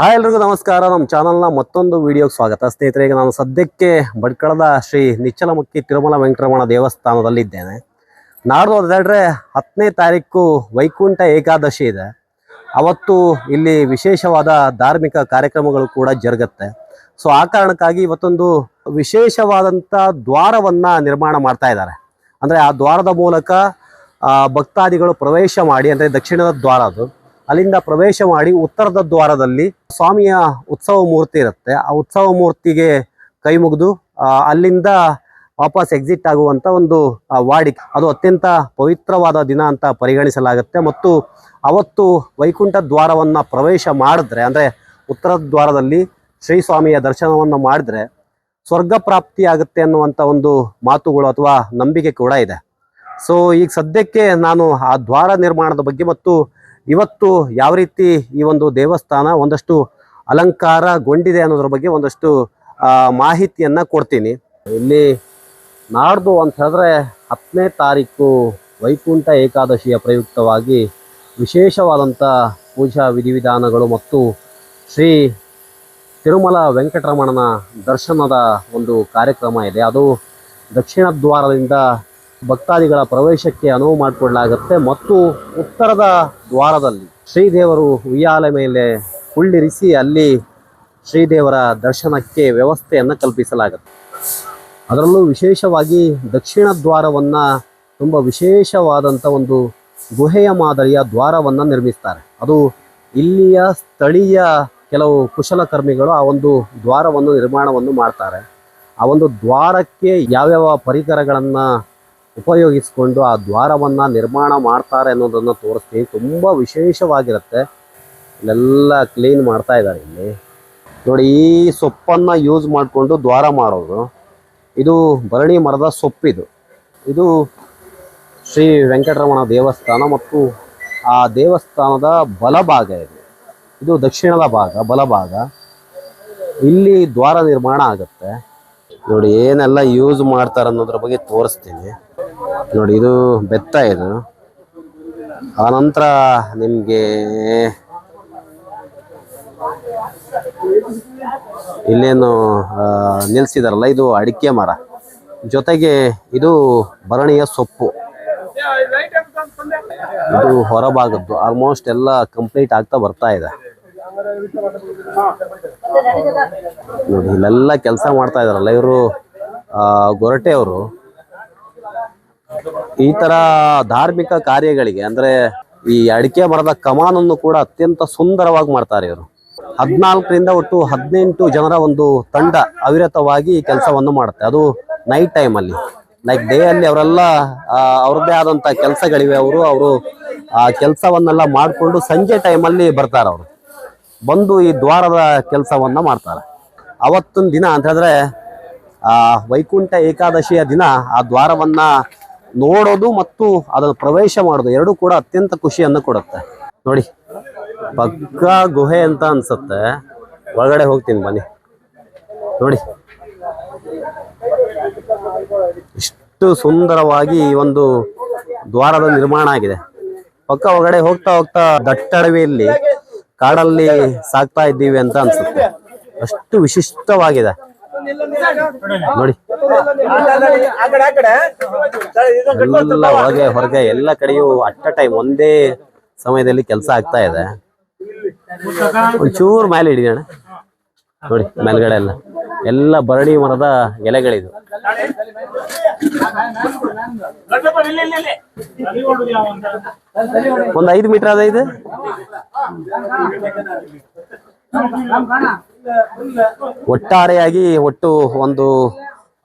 Hi ಎಲ್ರಿಗೂ ನಮಸ್ಕಾರ. ನಮ್ಮ ಚಾನಲ್ನ ಮತ್ತೊಂದು ವಿಡಿಯೋಗೆ ಸ್ವಾಗತ. ಸ್ನೇಹಿತರೆ, ಈಗ ನಾನು ಸದ್ಯಕ್ಕೆ ಭಟ್ಕಳದ ಶ್ರೀ ನಿಚ್ಚಲಮಕ್ಕಿ ತಿರುಮಲ ವೆಂಕಟರಮಣ ದೇವಸ್ಥಾನದಲ್ಲಿದ್ದೇನೆ. ನಾಡ್ದು ಅದಾದ್ರೆ ಹತ್ತನೇ ತಾರೀಕು ವೈಕುಂಠ ಏಕಾದಶಿ ಇದೆ. ಅವತ್ತು ಇಲ್ಲಿ ವಿಶೇಷವಾದ ಧಾರ್ಮಿಕ ಕಾರ್ಯಕ್ರಮಗಳು ಕೂಡ ಜರುಗತ್ತೆ. ಸೊ ಆ ಕಾರಣಕ್ಕಾಗಿ ಇವತ್ತೊಂದು ವಿಶೇಷವಾದಂಥ ದ್ವಾರವನ್ನ ನಿರ್ಮಾಣ ಮಾಡ್ತಾ ಇದ್ದಾರೆ. ಅಂದ್ರೆ ಆ ದ್ವಾರದ ಮೂಲಕ ಭಕ್ತಾದಿಗಳು ಪ್ರವೇಶ ಮಾಡಿ, ಅಂದ್ರೆ ದಕ್ಷಿಣದ ದ್ವಾರ ಅದು. ಅಲ್ಲಿಂದ ಪ್ರವೇಶ ಮಾಡಿ ಉತ್ತರದ ದ್ವಾರದಲ್ಲಿ ಸ್ವಾಮಿಯ ಉತ್ಸವ ಮೂರ್ತಿ ಇರುತ್ತೆ. ಆ ಉತ್ಸವ ಮೂರ್ತಿಗೆ ಕೈ ಮುಗಿದು ಅಲ್ಲಿಂದ ವಾಪಸ್ ಎಕ್ಸಿಟ್ ಆಗುವಂತ ಒಂದು ವಾಡಿಕೆ ಅದು ಅತ್ಯಂತ ಪವಿತ್ರವಾದ ದಿನ ಅಂತ ಪರಿಗಣಿಸಲಾಗುತ್ತೆ. ಮತ್ತು ಅವತ್ತು ವೈಕುಂಠ ದ್ವಾರವನ್ನ ಪ್ರವೇಶ ಮಾಡಿದ್ರೆ, ಅಂದ್ರೆ ಉತ್ತರ ದ್ವಾರದಲ್ಲಿ ಶ್ರೀ ಸ್ವಾಮಿಯ ದರ್ಶನವನ್ನು ಮಾಡಿದ್ರೆ ಸ್ವರ್ಗ ಪ್ರಾಪ್ತಿ ಆಗುತ್ತೆ ಅನ್ನುವಂಥ ಒಂದು ಮಾತುಗಳು ಅಥವಾ ನಂಬಿಕೆ ಕೂಡ ಇದೆ. ಸೊ ಈಗ ಸದ್ಯಕ್ಕೆ ನಾನು ಆ ದ್ವಾರ ನಿರ್ಮಾಣದ ಬಗ್ಗೆ ಮತ್ತು ಇವತ್ತು ಯಾವ ರೀತಿ ಈ ಒಂದು ದೇವಸ್ಥಾನ ಒಂದಷ್ಟು ಅಲಂಕಾರಗೊಂಡಿದೆ ಅನ್ನೋದ್ರ ಬಗ್ಗೆ ಒಂದಷ್ಟು ಮಾಹಿತಿಯನ್ನು ಕೊಡ್ತೀನಿ. ಇಲ್ಲಿ ನಾಡ್ದು ಅಂತ ಹೇಳಿದ್ರೆ ಹತ್ತನೇ ತಾರೀಕು ವೈಕುಂಠ ಏಕಾದಶಿಯ ಪ್ರಯುಕ್ತವಾಗಿ ವಿಶೇಷವಾದಂಥ ಪೂಜಾ ವಿಧಿವಿಧಾನಗಳು ಮತ್ತು ಶ್ರೀ ತಿರುಮಲ ವೆಂಕಟರಮಣನ ದರ್ಶನದ ಒಂದು ಕಾರ್ಯಕ್ರಮ ಇದೆ. ಅದು ದಕ್ಷಿಣ ದ್ವಾರದಿಂದ ಭಕ್ತಾದಿಗಳ ಪ್ರವೇಶಕ್ಕೆ ಅನುವು ಮಾಡಿಕೊಡಲಾಗುತ್ತೆ ಮತ್ತು ಉತ್ತರದ ದ್ವಾರದಲ್ಲಿ ಶ್ರೀದೇವರು ಉಯ್ಯಾಲೆ ಮೇಲೆ ಕುಳ್ಳಿರಿಸಿ ಅಲ್ಲಿ ಶ್ರೀದೇವರ ದರ್ಶನಕ್ಕೆ ವ್ಯವಸ್ಥೆಯನ್ನು ಕಲ್ಪಿಸಲಾಗುತ್ತೆ. ಅದರಲ್ಲೂ ವಿಶೇಷವಾಗಿ ದಕ್ಷಿಣ ದ್ವಾರವನ್ನು ತುಂಬ ವಿಶೇಷವಾದಂಥ ಒಂದು ಗುಹೆಯ ಮಾದರಿಯ ದ್ವಾರವನ್ನು ನಿರ್ಮಿಸ್ತಾರೆ. ಅದು ಇಲ್ಲಿಯ ಸ್ಥಳೀಯ ಕೆಲವು ಕುಶಲಕರ್ಮಿಗಳು ಆ ಒಂದು ದ್ವಾರವನ್ನು ನಿರ್ಮಾಣವನ್ನು ಮಾಡ್ತಾರೆ. ಆ ಒಂದು ದ್ವಾರಕ್ಕೆ ಯಾವ್ಯಾವ ಪರಿಕರಗಳನ್ನ ಉಪಯೋಗಿಸಿಕೊಂಡು ಆ ದ್ವಾರವನ್ನ ನಿರ್ಮಾಣ ಮಾಡ್ತಾರೆ ಅನ್ನೋದನ್ನ ತೋರಿಸ್ತೀನಿ. ತುಂಬಾ ವಿಶೇಷವಾಗಿರುತ್ತೆ. ಇಲ್ಲೆಲ್ಲ ಕ್ಲೀನ್ ಮಾಡ್ತಾ ಇದ್ದಾರೆ ಇಲ್ಲಿ. ನೋಡಿ, ಈ ಸೊಪ್ಪನ್ನ ಯೂಸ್ ಮಾಡಿಕೊಂಡು ದ್ವಾರ ಮಾಡೋದು. ಇದು ಬರಣಿ ಮರದ ಸೊಪ್ಪಿದು. ಇದು ಶ್ರೀ ವೆಂಕಟರಮಣ ದೇವಸ್ಥಾನ ಮತ್ತು ಆ ದೇವಸ್ಥಾನದ ಬಲಭಾಗ ಇದು. ಇದು ದಕ್ಷಿಣದ ಭಾಗ, ಬಲಭಾಗ. ಇಲ್ಲಿ ದ್ವಾರ ನಿರ್ಮಾಣ ಆಗುತ್ತೆ. ನೋಡಿ, ಏನೆಲ್ಲ ಯೂಸ್ ಮಾಡ್ತಾರೆ ಅನ್ನೋದ್ರ ಬಗ್ಗೆ ತೋರಿಸ್ತೀನಿ. ನೋಡಿ, ಇದು ಬೆತ್ತ ಇದು. ಆನಂತರ ನಿಮಗೆ ಇಲ್ಲೇನು ನಿಲ್ಸಿದಾರಲ್ಲ, ಇದು ಅಡಿಕೆ ಮರ. ಜೊತೆಗೆ ಇದು ಭರಣಿಯ ಸೊಪ್ಪು. ಇದು ಹೊರಭಾಗದ್ದು ಆಲ್ಮೋಸ್ಟ್ ಎಲ್ಲ ಕಂಪ್ಲೀಟ್ ಆಗ್ತಾ ಬರ್ತಾ ಇದೆ. ನೋಡಿ, ಇಲ್ಲೆಲ್ಲ ಕೆಲಸ ಮಾಡ್ತಾ ಇದಾರಲ್ಲ ಇವರು ಗೊರಟೆ ಅವರು ಈ ತರ ಧಾರ್ಮಿಕ ಕಾರ್ಯಗಳಿಗೆ, ಅಂದ್ರೆ ಈ ಅಡಿಕೆ ಮರದ ಕಮಾನನ್ನು ಕೂಡ ಅತ್ಯಂತ ಸುಂದರವಾಗಿ ಮಾಡ್ತಾರೆ ಇವರು. ಹದಿನಾಲ್ಕರಿಂದ ಒಟ್ಟು ಹದಿನೆಂಟು ಜನರ ಒಂದು ತಂಡ ಅವಿರತವಾಗಿ ಕೆಲಸವನ್ನು ಮಾಡುತ್ತೆ. ಅದು ನೈಟ್ ಟೈಮ್ ಅಲ್ಲಿ. ಲೈಕ್ ಡೇ ಅಲ್ಲಿ ಅವರೆಲ್ಲ ಅವ್ರದ್ದೇ ಆದಂತ ಕೆಲಸಗಳಿವೆ ಅವರು. ಅವರು ಆ ಕೆಲಸವನ್ನೆಲ್ಲ ಮಾಡಿಕೊಂಡು ಸಂಜೆ ಟೈಮಲ್ಲಿ ಬರ್ತಾರೆ ಅವರು. ಬಂದು ಈ ದ್ವಾರದ ಕೆಲಸವನ್ನ ಮಾಡ್ತಾರೆ. ಅವತ್ತೊಂದು ದಿನ ಅಂತ ಹೇಳಿದ್ರೆ, ಆ, ವೈಕುಂಠ ಏಕಾದಶಿಯ ದಿನ ಆ ದ್ವಾರವನ್ನ ನೋಡೋದು ಮತ್ತು ಅದನ್ನು ಪ್ರವೇಶ ಮಾಡೋದು ಎರಡೂ ಕೂಡ ಅತ್ಯಂತ ಖುಷಿಯನ್ನು ಕೊಡುತ್ತೆ. ನೋಡಿ, ಪಕ್ಕ ಗುಹೆ ಅಂತ ಅನ್ಸುತ್ತೆ. ಒಳಗಡೆ ಹೋಗ್ತೀನಿ, ಬನ್ನಿ. ನೋಡಿ. ಇಷ್ಟು ಸುಂದರವಾಗಿ ಈ ಒಂದು ದ್ವಾರದ ನಿರ್ಮಾಣ ಆಗಿದೆ. ಪಕ್ಕ ಒಳಗಡೆ ಹೋಗ್ತಾ ಹೋಗ್ತಾ ದಟ್ಟಡವಿಯಲ್ಲಿ ಕಾಡಲ್ಲಿ ಸಾಕ್ತಾ ಇದ್ದೀವಿ ಅಂತ ಅನ್ಸುತ್ತೆ. ಅಷ್ಟು ವಿಶಿಷ್ಟವಾಗಿದೆ. ನೋಡಿ. ಎಲ್ಲ ಒಳಗೆ ಹೊರಗೆ ಎಲ್ಲ ಕಡೆಯೂ ಅಟ್ ಟೈಮ್ ಒಂದೇ ಸಮಯದಲ್ಲಿ ಕೆಲಸ ಆಗ್ತಾ ಇದೆ. ಒಂಚೂರು ಮೇಲೆ ಹಿಡಿಯೋಣ. ನೋಡಿ, ಮೇಲ್ಗಡೆ ಎಲ್ಲ. ಎಲ್ಲ ಬರಡಿ ಮರದ ಎಲೆಗಳಿದು. ಒಂದ್ ಐದು ಮೀಟರ್ ಅದ ಇದು? ಒಟ್ಟಾರೆಯಾಗಿ ಒಟ್ಟು ಒಂದು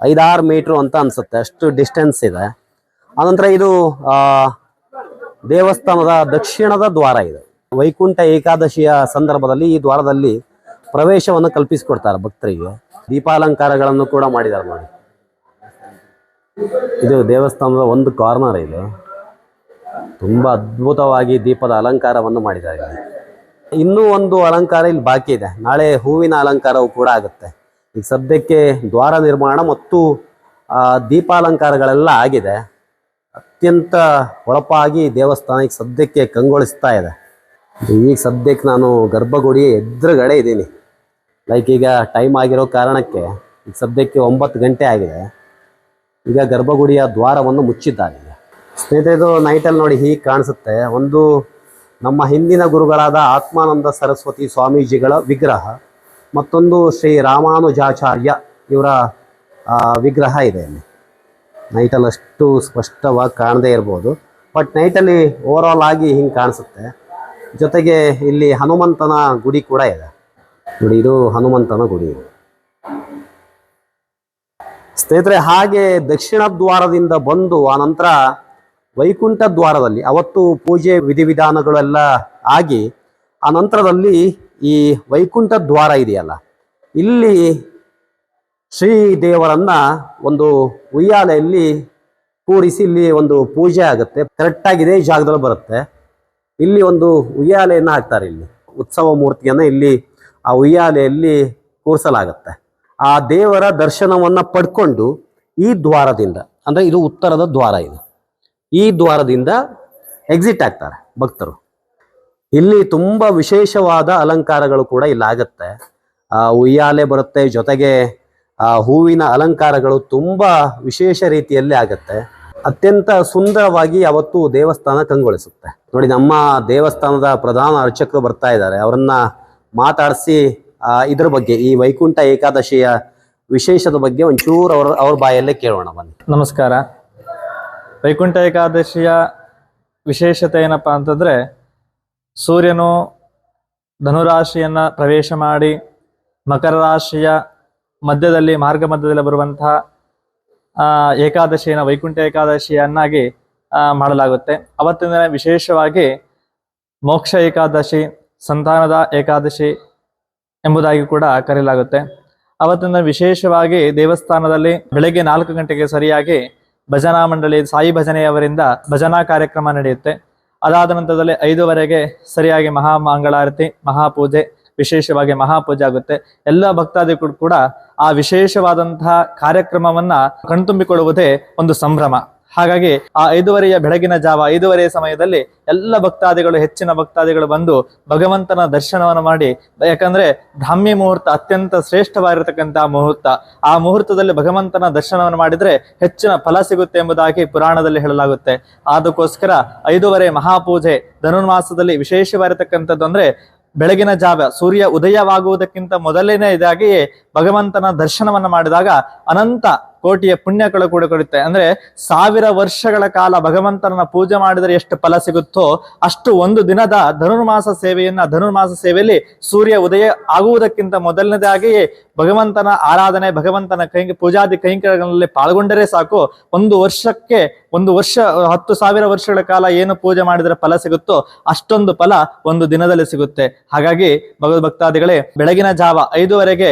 ಐದಾರು ಮೀಟ್ರು ಅಂತ ಅನ್ಸುತ್ತೆ. ಅಷ್ಟು ಡಿಸ್ಟೆನ್ಸ್ ಇದೆ. ಅನಂತರ ಇದು ದೇವಸ್ಥಾನದ ದಕ್ಷಿಣದ ದ್ವಾರ ಇದೆ. ವೈಕುಂಠ ಏಕಾದಶಿಯ ಸಂದರ್ಭದಲ್ಲಿ ಈ ದ್ವಾರದಲ್ಲಿ ಪ್ರವೇಶವನ್ನು ಕಲ್ಪಿಸಿಕೊಡ್ತಾರೆ ಭಕ್ತರಿಗೆ. ದೀಪಾಲಂಕಾರಗಳನ್ನು ಕೂಡ ಮಾಡಿದ್ದಾರೆ ನೋಡಿ. ಇದು ದೇವಸ್ಥಾನದ ಒಂದು ಕಾರ್ನರ್ ಇದು. ತುಂಬಾ ಅದ್ಭುತವಾಗಿ ದೀಪದ ಅಲಂಕಾರವನ್ನು ಮಾಡಿದ್ದಾರೆ. ಇನ್ನೂ ಒಂದು ಅಲಂಕಾರ ಇಲ್ಲಿ ಬಾಕಿ ಇದೆ. ನಾಳೆ ಹೂವಿನ ಅಲಂಕಾರವು ಕೂಡ ಆಗುತ್ತೆ. ಈಗ ಸದ್ಯಕ್ಕೆ ದ್ವಾರ ನಿರ್ಮಾಣ ಮತ್ತು ದೀಪಾಲಂಕಾರಗಳೆಲ್ಲ ಆಗಿದೆ. ಅತ್ಯಂತ ಹೊಳಪಾಗಿ ದೇವಸ್ಥಾನಕ್ಕೆ ಸದ್ಯಕ್ಕೆ ಕಂಗೊಳಿಸ್ತಾ ಇದೆ. ಈಗ ಸದ್ಯಕ್ಕೆ ನಾನು ಗರ್ಭಗುಡಿ ಎದುರುಗಡೆ ಇದ್ದೀನಿ. ಲೈಕ್ ಈಗ ಟೈಮ್ ಆಗಿರೋ ಕಾರಣಕ್ಕೆ ಈಗ ಸದ್ಯಕ್ಕೆ ಒಂಬತ್ತು ಗಂಟೆ ಆಗಿದೆ. ಈಗ ಗರ್ಭಗುಡಿಯ ದ್ವಾರವನ್ನು ಮುಚ್ಚಿದ್ದಾರೆ. ಸ್ನೇಹಿತರೆ, ಇದು ನೈಟಲ್ಲಿ ನೋಡಿ ಹೀಗೆ ಕಾಣಿಸುತ್ತೆ. ಒಂದು ನಮ್ಮ ಹಿಂದಿನ ಗುರುಗಳಾದ ಆತ್ಮಾನಂದ ಸರಸ್ವತಿ ಸ್ವಾಮೀಜಿಗಳ ವಿಗ್ರಹ, ಮತ್ತೊಂದು ಶ್ರೀ ರಾಮಾನುಜಾಚಾರ್ಯ ಇವರ ವಿಗ್ರಹ ಇದೆ ಅಲ್ಲಿ. ನೈಟಲ್ಲಿ ಅಷ್ಟು ಸ್ಪಷ್ಟವಾಗಿ ಕಾಣದೇ ಇರ್ಬೋದು. ಬಟ್ ನೈಟಲ್ಲಿ ಓವರ್ ಆಲ್ ಆಗಿ ಹಿಂಗೆ ಕಾಣಿಸುತ್ತೆ. ಜೊತೆಗೆ ಇಲ್ಲಿ ಹನುಮಂತನ ಗುಡಿ ಕೂಡ ಇದೆ. ನೋಡಿ, ಇದು ಹನುಮಂತನ ಗುಡಿ. ಇದು ಸ್ನೇಹಿತರೆ, ಹಾಗೆ ದಕ್ಷಿಣ ದ್ವಾರದಿಂದ ಬಂದು ಆ ನಂತರ ವೈಕುಂಠ ದ್ವಾರದಲ್ಲಿ ಅವತ್ತು ಪೂಜೆ ವಿಧಿವಿಧಾನಗಳೆಲ್ಲ ಆಗಿ, ಆ ನಂತರದಲ್ಲಿ ಈ ವೈಕುಂಠ ದ್ವಾರ ಇದೆಯಲ್ಲ. ಇಲ್ಲಿ ಶ್ರೀ ದೇವರನ್ನ ಒಂದು ಉಯ್ಯಾಲೆಯಲ್ಲಿ ಕೂರಿಸಿ ಇಲ್ಲಿ ಒಂದು ಪೂಜೆ ಆಗುತ್ತೆ. ಕರೆಕ್ಟಾಗಿದೆ ಜಾಗದಲ್ಲಿ ಬರುತ್ತೆ. ಇಲ್ಲಿ ಒಂದು ಉಯ್ಯಾಲೆಯನ್ನು ಹಾಕ್ತಾರೆ ಇಲ್ಲಿ. ಉತ್ಸವ ಮೂರ್ತಿಯನ್ನು ಇಲ್ಲಿ ಆ ಉಯ್ಯಾಲೆಯಲ್ಲಿ ಕೂರಿಸಲಾಗುತ್ತೆ. ಆ ದೇವರ ದರ್ಶನವನ್ನು ಪಡ್ಕೊಂಡು ಈ ದ್ವಾರದಿಂದ, ಅಂದರೆ ಇದು ಉತ್ತರದ ದ್ವಾರ ಇದು. ಈ ದ್ವಾರದಿಂದ ಎಕ್ಸಿಟ್ ಆಗ್ತಾರೆ ಭಕ್ತರು. ಇಲ್ಲಿ ತುಂಬಾ ವಿಶೇಷವಾದ ಅಲಂಕಾರಗಳು ಕೂಡ ಇಲ್ಲಿ ಆಗುತ್ತೆ. ಆ, ಉಯ್ಯಾಲೆ ಬರುತ್ತೆ, ಜೊತೆಗೆ ಹೂವಿನ ಅಲಂಕಾರಗಳು ತುಂಬಾ ವಿಶೇಷ ರೀತಿಯಲ್ಲಿ ಆಗುತ್ತೆ. ಅತ್ಯಂತ ಸುಂದರವಾಗಿ ಅವತ್ತು ದೇವಸ್ಥಾನ ಕಂಗೊಳಿಸುತ್ತೆ. ನೋಡಿ, ನಮ್ಮ ದೇವಸ್ಥಾನದ ಪ್ರಧಾನ ಅರ್ಚಕರು ಬರ್ತಾ ಇದ್ದಾರೆ. ಅವರನ್ನ ಮಾತಾಡಿಸಿ ಇದ್ರ ಬಗ್ಗೆ, ಈ ವೈಕುಂಠ ಏಕಾದಶಿಯ ವಿಶೇಷದ ಬಗ್ಗೆ ಒಂಚೂರು ಅವ್ರ ಅವ್ರ ಬಾಯಲ್ಲೇ ಕೇಳೋಣ ಬನ್ನಿ. ನಮಸ್ಕಾರ. ವೈಕುಂಠ ಏಕಾದಶಿಯ ವಿಶೇಷತೆ ಏನಪ್ಪ ಅಂತಂದ್ರೆ ಸೂರ್ಯನು ಧನುರಾಶಿಯನ್ನು ಪ್ರವೇಶ ಮಾಡಿ ಮಕರ ರಾಶಿಯ ಮಧ್ಯದಲ್ಲಿ, ಮಾರ್ಗ ಮಧ್ಯದಲ್ಲಿ ಬರುವಂತಹ ಏಕಾದಶಿಯನ್ನು, ವೈಕುಂಠ ಏಕಾದಶಿಯನ್ನಾಗಿ ಮಾಡಲಾಗುತ್ತೆ. ಅವತ್ತಿನ ದಿನ ವಿಶೇಷವಾಗಿ ಮೋಕ್ಷ ಏಕಾದಶಿ, ಸಂತಾನದ ಏಕಾದಶಿ ಎಂಬುದಾಗಿ ಕೂಡ ಕರೆಯಲಾಗುತ್ತೆ. ಅವತ್ತಿನ ವಿಶೇಷವಾಗಿ ದೇವಸ್ಥಾನದಲ್ಲಿ ಬೆಳಗ್ಗೆ ನಾಲ್ಕು ಗಂಟೆಗೆ ಸರಿಯಾಗಿ ಭಜನಾ ಮಂಡಳಿ, ಸಾಯಿ ಭಜನೆಯವರಿಂದ ಭಜನಾ ಕಾರ್ಯಕ್ರಮ ನಡೆಯುತ್ತೆ. ಅದಾದ ನಂತರದಲ್ಲಿ ಐದುವರೆಗೆ ಸರಿಯಾಗಿ ಮಹಾ ಮಂಗಳಾರತಿ ಮಹಾಪೂಜೆ ವಿಶೇಷವಾಗಿ ಮಹಾಪೂಜೆ ಆಗುತ್ತೆ. ಎಲ್ಲ ಭಕ್ತಾದಿಗಳು ಕೂಡ ಆ ವಿಶೇಷವಾದಂತಹ ಕಾರ್ಯಕ್ರಮವನ್ನ ಕಣ್ತುಂಬಿಕೊಳ್ಳುವುದೇ ಒಂದು ಸಂಭ್ರಮ. ಹಾಗಾಗಿ ಆ ಐದುವರೆಯ ಬೆಳಗಿನ ಜಾವ, ಐದುವರೆಯ ಸಮಯದಲ್ಲಿ ಎಲ್ಲ ಭಕ್ತಾದಿಗಳು, ಹೆಚ್ಚಿನ ಭಕ್ತಾದಿಗಳು ಬಂದು ಭಗವಂತನ ದರ್ಶನವನ್ನು ಮಾಡಿ. ಯಾಕಂದ್ರೆ ಬ್ರಾಹ್ಮಿ ಮುಹೂರ್ತ ಅತ್ಯಂತ ಶ್ರೇಷ್ಠವಾಗಿರತಕ್ಕಂತಹ ಮುಹೂರ್ತ. ಆ ಮುಹೂರ್ತದಲ್ಲಿ ಭಗವಂತನ ದರ್ಶನವನ್ನು ಮಾಡಿದ್ರೆ ಹೆಚ್ಚಿನ ಫಲ ಸಿಗುತ್ತೆ ಎಂಬುದಾಗಿ ಪುರಾಣದಲ್ಲಿ ಹೇಳಲಾಗುತ್ತೆ. ಅದಕ್ಕೋಸ್ಕರ ಐದುವರೆ ಮಹಾಪೂಜೆ ಧನುರ್ಮಾಸದಲ್ಲಿ ವಿಶೇಷವಾಗಿರತಕ್ಕಂಥದ್ದು ಅಂದ್ರೆ ಬೆಳಗಿನ ಜಾವ, ಸೂರ್ಯ ಉದಯವಾಗುವುದಕ್ಕಿಂತ ಮೊದಲನೇ ಇದಾಗಿಯೇ ಭಗವಂತನ ದರ್ಶನವನ್ನು ಮಾಡಿದಾಗ ಅನಂತ ಕೋಟಿಯ ಪುಣ್ಯಗಳು ಕೂಡ ಕೊಡುತ್ತೆ. ಅಂದ್ರೆ ಸಾವಿರ ವರ್ಷಗಳ ಕಾಲ ಭಗವಂತನ ಪೂಜೆ ಮಾಡಿದರೆ ಎಷ್ಟು ಫಲ ಸಿಗುತ್ತೋ ಅಷ್ಟು ಒಂದು ದಿನದ ಧನುರ್ಮಾಸ ಸೇವೆಯನ್ನ, ಧನುರ್ಮಾಸ ಸೇವೆಯಲ್ಲಿ ಸೂರ್ಯ ಉದಯ ಆಗುವುದಕ್ಕಿಂತ ಮೊದಲನೇದಾಗಿಯೇ ಭಗವಂತನ ಆರಾಧನೆ, ಭಗವಂತನ ಕೈ ಪೂಜಾದಿ ಕೈಂಕರ್ಯಗಳಲ್ಲಿ ಪಾಲ್ಗೊಂಡರೆ ಸಾಕು. ಒಂದು ವರ್ಷಕ್ಕೆ, ಒಂದು ವರ್ಷ, ಹತ್ತು ಸಾವಿರ ವರ್ಷಗಳ ಕಾಲ ಏನು ಪೂಜೆ ಮಾಡಿದರೆ ಫಲ ಸಿಗುತ್ತೋ ಅಷ್ಟೊಂದು ಫಲ ಒಂದು ದಿನದಲ್ಲಿ ಸಿಗುತ್ತೆ. ಹಾಗಾಗಿ ಭಗವದ್ ಭಕ್ತಾದಿಗಳೇ ಬೆಳಗಿನ ಜಾವ ಐದುವರೆಗೆ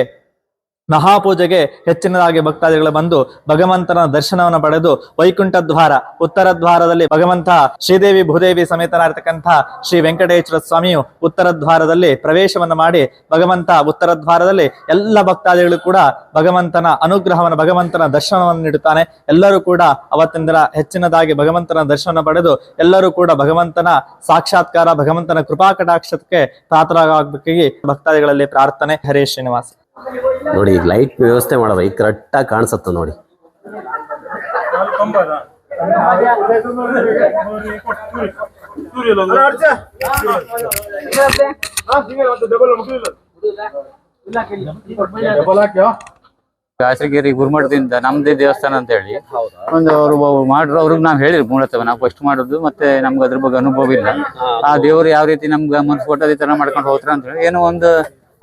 ಮಹಾಪೂಜೆಗೆ ಹೆಚ್ಚಿನದಾಗಿ ಭಕ್ತಾದಿಗಳು ಬಂದು ಭಗವಂತನ ದರ್ಶನವನ್ನು ಪಡೆದು ವೈಕುಂಠ ದ್ವಾರ ಉತ್ತರ ದ್ವಾರದಲ್ಲಿ ಭಗವಂತ ಶ್ರೀದೇವಿ ಭೂದೇವಿ ಸಮೇತನಾಗಿರ್ತಕ್ಕಂಥ ಶ್ರೀ ವೆಂಕಟೇಶ್ವರ ಸ್ವಾಮಿಯು ಉತ್ತರ ದ್ವಾರದಲ್ಲಿ ಪ್ರವೇಶವನ್ನು ಮಾಡಿ ಭಗವಂತ ಉತ್ತರ ದ್ವಾರದಲ್ಲಿ ಎಲ್ಲ ಭಕ್ತಾದಿಗಳು ಕೂಡ ಭಗವಂತನ ಅನುಗ್ರಹವನ್ನು, ಭಗವಂತನ ದರ್ಶನವನ್ನು ನೀಡುತ್ತಾನೆ. ಎಲ್ಲರೂ ಕೂಡ ಅವತ್ತಿನ ಹೆಚ್ಚಿನದಾಗಿ ಭಗವಂತನ ದರ್ಶನ ಪಡೆದು ಎಲ್ಲರೂ ಕೂಡ ಭಗವಂತನ ಸಾಕ್ಷಾತ್ಕಾರ, ಭಗವಂತನ ಕೃಪಾ ಕಟಾಕ್ಷಕ್ಕೆ ಪಾತ್ರರಾಗಬೇಕಾಗಿ ಭಕ್ತಾದಿಗಳಲ್ಲಿ ಪ್ರಾರ್ಥನೆ. ಹರೇ ಶ್ರೀನಿವಾಸ. ನೋಡಿ, ಈಗ ಲೈಟ್ ವ್ಯವಸ್ಥೆ ಮಾಡೋದು ಈಗ ಕರೆಕ್ಟಾಗಿ ಕಾಣಿಸುತ್ತೆ ನೋಡಿ. ಕಾಸರಗಿರಿ ಗುರುಮಠದಿಂದ ನಮ್ದೇ ದೇವಸ್ಥಾನ ಅಂತ ಹೇಳಿ ಒಂದು ಅವರು ಮಾಡ್ರು ಅವ್ರಿಗೆ ನಾವು ಹೇಳಿರಿ ಮೂಲತಃ, ನಾವು ಫಸ್ಟ್ ಮಾಡೋದು, ಮತ್ತೆ ನಮ್ಗೆ ಅದ್ರ ಬಗ್ಗೆ ಅನುಭವ ಇಲ್ಲ ಆ ದೇವರು ಯಾವ ರೀತಿ ನಮ್ಗೆ ಮನ್ಸು ಕೊಟ್ಟ ಅದೇ ತರ ಮಾಡ್ಕೊಂಡು ಹೋಗ್ತಾರ ಅಂತ ಹೇಳಿ ಏನೋ ಒಂದು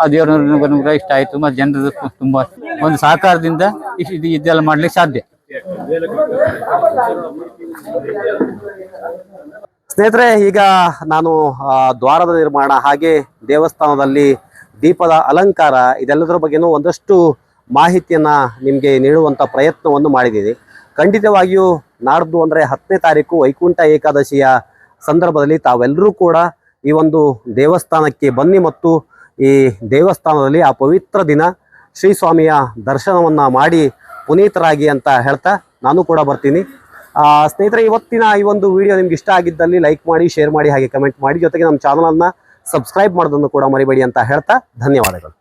ಆ ದೇವ್ರ ಅನುಗ್ರಹ ಇಷ್ಟ ಆಯ್ತು, ಮತ್ತೆ ಜನರ ತುಂಬಾ ಒಂದು ಸಹಕಾರದಿಂದ ಇದು ಇದೆಲ್ಲ ಮಾಡ್ಲಿಕ್ಕೆ ಸಾಧ್ಯ. ಸ್ನೇಹಿತರೆ, ಈಗ ನಾನು ದ್ವಾರದ ನಿರ್ಮಾಣ ಹಾಗೆ ದೇವಸ್ಥಾನದಲ್ಲಿ ದೀಪದ ಅಲಂಕಾರ ಇದೆಲ್ಲದರ ಬಗ್ಗೆನೂ ಒಂದಷ್ಟು ಮಾಹಿತಿಯನ್ನ ನಿಮಗೆ ನೀಡುವಂತ ಪ್ರಯತ್ನವನ್ನು ಮಾಡಿದ್ದೀನಿ. ಖಂಡಿತವಾಗಿಯೂ ನಾಡ್ದು ಅಂದ್ರೆ ಹತ್ತನೇ ತಾರೀಕು ವೈಕುಂಠ ಏಕಾದಶಿಯ ಸಂದರ್ಭದಲ್ಲಿ ತಾವೆಲ್ಲರೂ ಕೂಡ ಈ ಒಂದು ದೇವಸ್ಥಾನಕ್ಕೆ ಬನ್ನಿ ಮತ್ತು ಈ ದೇವಸ್ಥಾನದಲ್ಲಿ ಆ ಪವಿತ್ರ ದಿನ ಶ್ರೀ ಸ್ವಾಮಿಯ ದರ್ಶನವನ್ನು ಮಾಡಿ ಪುನೀತರಾಗಿ ಅಂತ ಹೇಳ್ತಾ ನಾನು ಕೂಡ ಬರ್ತೀನಿ. ಸ್ನೇಹಿತರೆ, ಇವತ್ತಿನ ಈ ಒಂದು ವಿಡಿಯೋ ನಿಮ್ಗೆ ಇಷ್ಟ ಆಗಿದ್ದಲ್ಲಿ ಲೈಕ್ ಮಾಡಿ, ಶೇರ್ ಮಾಡಿ, ಹಾಗೆ ಕಮೆಂಟ್ ಮಾಡಿ, ಜೊತೆಗೆ ನಮ್ಮ ಚಾನಲನ್ನು ಸಬ್ಸ್ಕ್ರೈಬ್ ಮಾಡೋದನ್ನು ಕೂಡ ಮರಿಬೇಡಿ ಅಂತ ಹೇಳ್ತಾ ಧನ್ಯವಾದಗಳು.